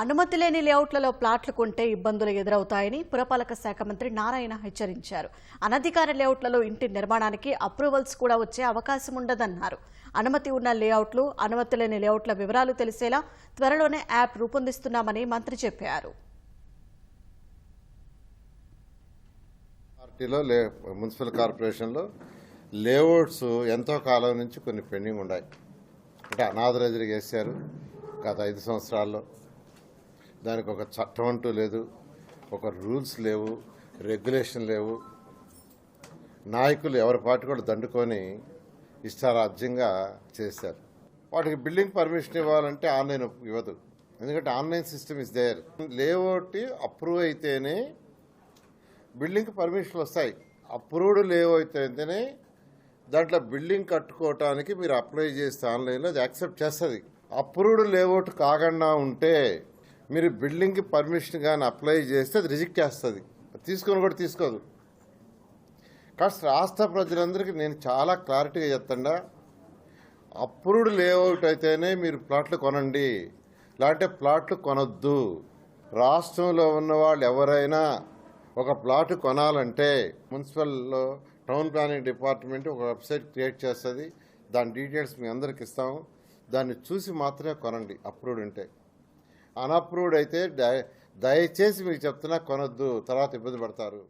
అనుమతి లేని లేఅవుట్లలో ప్లాట్లు కొంటే ఇబ్బందులు ఎదురవుతాయని పురపాలక శాఖ మంత్రి నారాయణ హెచ్చరించారు. అనధికార లేఅవుట్లలో ఇంటి నిర్మాణానికి అప్రూవల్స్ కూడా వచ్చే అవకాశం ఉండదన్నారు. అనుమతి ఉన్న లేఅవుట్లు అనుమతి లేని లేఅవుట్ల వివరాలు తెలిసేలా త్వరలోనే యాప్ రూపొందిస్తున్నామని మంత్రి చెప్పారు. పార్టీలో మున్సిపల్ కార్పొరేషన్లో లేఅవుట్స్ ఎంతో కాలం నుంచి కొన్ని పెండింగ్ ఉన్నాయి అంటే అనాథరైజరీ చేశారు గత ఐదు సంవత్సరాల్లో. దానికి ఒక చట్టం అంటూ లేదు. ఒక రూల్స్ లేవు రెగ్యులేషన్ లేవు. నాయకులు ఎవరి పార్టీ కూడా దండుకొని ఇష్టారాజ్యంగా చేశారు. వాటికి బిల్డింగ్ పర్మిషన్ ఇవ్వాలంటే ఆన్లైన్ ఇవ్వదు. ఎందుకంటే online system is there. Layout approve అయితేనే బిల్డింగ్ పర్మిషన్లు వస్తాయి. అప్రూవ్డ్ లేఅవుట్ అయితేనే దాంట్లో బిల్డింగ్ కట్టుకోవటానికి మీరు అప్లై చేస్తే ఆన్లైన్లో అది యాక్సెప్ట్ చేస్తుంది. అప్రూవ్డ్ లేఅవుట్ కాకుండా ఉంటే మీరు బిల్డింగ్కి పర్మిషన్ కానీ అప్లై చేస్తే అది రిజెక్ట్ చేస్తుంది. తీసుకొని కూడా తీసుకోదు. కాస్త రాష్ట్ర ప్రజలందరికీ నేను చాలా క్లారిటీగా చెప్తాడా అప్రూవ్డ్ లేఅవుట్ అయితేనే మీరు ప్లాట్లు కొనండి లేకపోతే ప్లాట్లు కొనొద్దు. రాష్ట్రంలో ఉన్న వాళ్ళు ఎవరైనా ఒక ప్లాట్ కొనాలంటే మున్సిపల్లో టౌన్ ప్లానింగ్ డిపార్ట్మెంట్ ఒక వెబ్సైట్ క్రియేట్ చేస్తుంది. దాని డీటెయిల్స్ మీ అందరికి ఇస్తాము. దాన్ని చూసి మాత్రమే కొనండి అప్రూవ్డ్ ఉంటే అన్అప్రూవ్డ్ అయితే దయచేసి మీకు చెప్తున్నా కొనొద్దు తర్వాత ఇబ్బంది పడతారు.